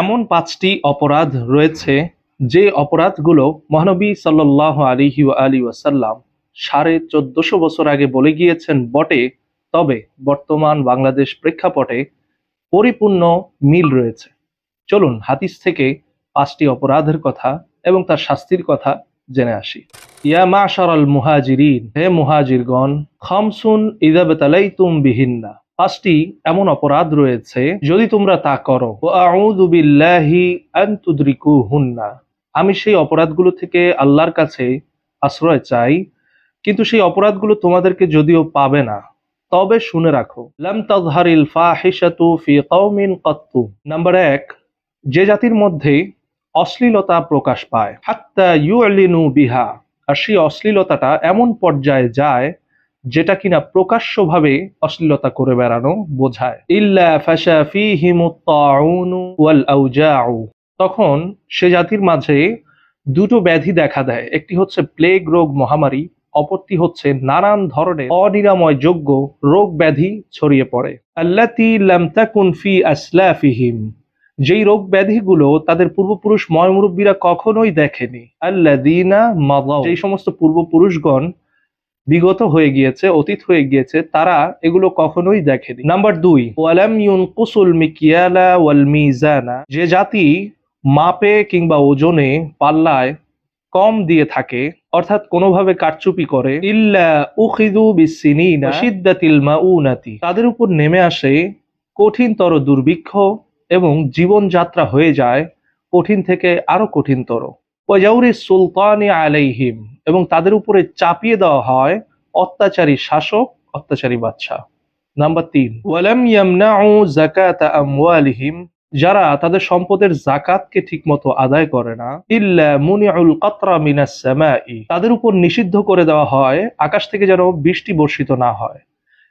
এমন পাঁচটি অপরাধ রয়েছে যে অপরাধগুলো মহানবী সাল্লাহ আলিহি আলী ওয়াসাল্লাম সাড়ে চোদ্দশো বছর আগে বলে গিয়েছেন বটে। তবে বর্তমান বাংলাদেশ প্রেক্ষাপটে পরিপূর্ণ মিল রয়েছে। চলুন হাদিস থেকে পাঁচটি অপরাধের কথা এবং তার শাস্তির কথা জেনে আসি। ইয়া মাশারাল মুহাজিরিন, হে মুহাজিরগণ, খামসুন ইদা বেতালাইতুম বিহিন্না। পাঁচটি এমন অপরাধ রয়েছে, যদি তোমরা তা করো। আন আমি সেই অপরাধগুলো থেকে আল্লাহর কাছে আশ্রয় চাই, কিন্তু সেই অপরাধগুলো তোমাদেরকে যদিও পাবে না। তবে শুনে রাখো, লাম কাত্তু। নাম্বার এক, যে জাতির মধ্যে অশ্লীলতা প্রকাশ পায়, হাত্তা ইউলিনু বিহা। আর সেই অশ্লীলতাটা এমন পর্যায়ে যায় যেটা কিনা প্রকাশ্যভাবে অশ্লীলতা করে বেড়ানো বোঝায়। ইল্লা তখন সে জাতির মাঝে দুটো ব্যাধি দেখা দেয়। একটি হচ্ছে প্লেগ রোগ মহামারী, অপরটি হচ্ছে নানান ধরনের অনিরাময় যোগ্য রোগ ব্যাধি ছড়িয়ে পড়ে। আল্লাতি লাম তাকুন ফি আসলাফিহিম। যেই রোগ ব্যাধিগুলো তাদের পূর্বপুরুষ ময়মুরব্বীরা কখনোই দেখেনি। আল্লাদিনা মাদাউ। যেই সমস্ত পূর্বপুরুষগণ বিগত হয়ে গিয়েছে, অতীত হয়ে গিয়েছে, তারা এগুলো কখনোই দেখেনি। নাম্বার দুই, ওয়ালাম ইউনকুসুল মিকিয়ালা ওয়াল মিজানা, যে জাতি মাপে কিংবা ওজনে পাল্লায় কম দিয়ে থাকে, অর্থাৎ কোনোভাবে কারচুপি করে, ইল্লা উখিদু বিসিনিনা শিদ্দাতিল মাউনাতি। তাদের উপর নেমে আসে কঠিনতর দুর্ভিক্ষ এবং জীবনযাত্রা হয়ে যায় কঠিন থেকে আরও কঠিনতর। ওয়াজাউরি সুলতানি আলাইহিম এবং তাদের উপরে চাপিয়ে দেওয়া হয় অত্যাচারী শাসক, অত্যাচারী বাচ্চা নাম্বার তিন, ওয়ালাম যাকাতা আমওয়ালিহিম, যারা তাদের সম্পদের জাকাতকে ঠিকমতো আদায় করে না, ইল্লা মুনিউল কাতরা মিনাস সামাই। তাদের উপর নিষিদ্ধ করে দেওয়া হয়, আকাশ থেকে যেন বৃষ্টি বর্ষিত না হয়।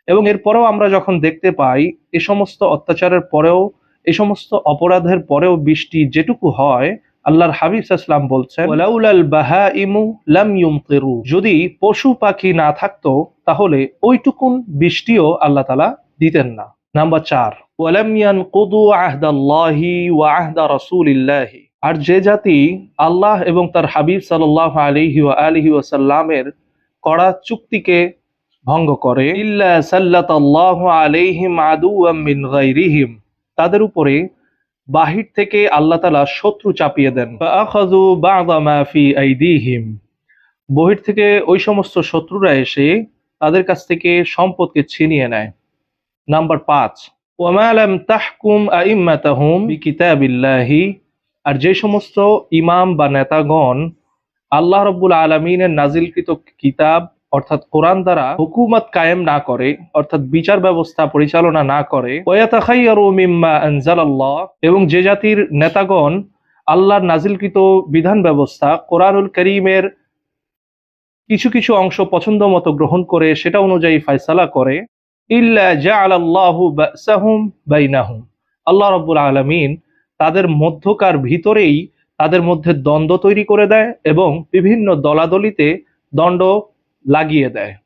এবং এরপরেও আমরা যখন দেখতে পাই, এ সমস্ত অত্যাচারের পরেও, এ সমস্ত অপরাধের পরেও বৃষ্টি যেটুকু হয় আল্লাহর হাবিব ইসলাম বলছেন লাম ইউমতিরু। যদি পশু পাখি না থাকতো তাহলে ওইটুকুন বৃষ্টিও আল্লাহ তালা দিতেন না। নাম্বার চার ওয়ালাম ইয়ানকুদু আহদাল্লাহি ওয়া আহদা রাসূলিল্লাহি। আর যে জাতি আল্লাহ এবং তার হাবিব সাল্লাল্লাহু আলাইহি ওয়া আলিহি ওয়াসাল্লামের করা চুক্তিকে ভঙ্গ করে ইল্লা সাল্লাতাল্লাহু আলাইহিম মিন গায়রিহিম। তাদের উপরে বাহির থেকে আল্লাহ তালা শত্রু চাপিয়ে দেন। বহির থেকে ওই সমস্ত শত্রুরা এসে তাদের কাছ থেকে সম্পদকে ছিনিয়ে নেয়। নাম্বার পাঁচ ওমালাম তাহকুম আইম্মাতাহুম কিতাবিল্লাহি আর যে সমস্ত ইমাম বা নেতাগণ আল্লাহ রব্বুল আলমিনের নাজিলকৃত কিতাব অর্থাৎ কোরআন দ্বারা হুকুমত কায়েম না করে, অর্থাৎ বিচার ব্যবস্থা পরিচালনা না করে এবং যে জাতির নেতাগণ আল্লাহর নাজিলকৃত বিধান ব্যবস্থা, কোরআনুল করিমের কিছু কিছু অংশ পছন্দ মতো গ্রহণ করে, সেটা অনুযায়ী ফায়সালা করে আল্লাহ রাব্বুল আলামিন তাদের মধ্যকার ভিতরেই তাদের মধ্যে দ্বন্দ্ব তৈরি করে দেয় এবং বিভিন্ন দলাদলিতে দণ্ড লাগিয়ে দেয়।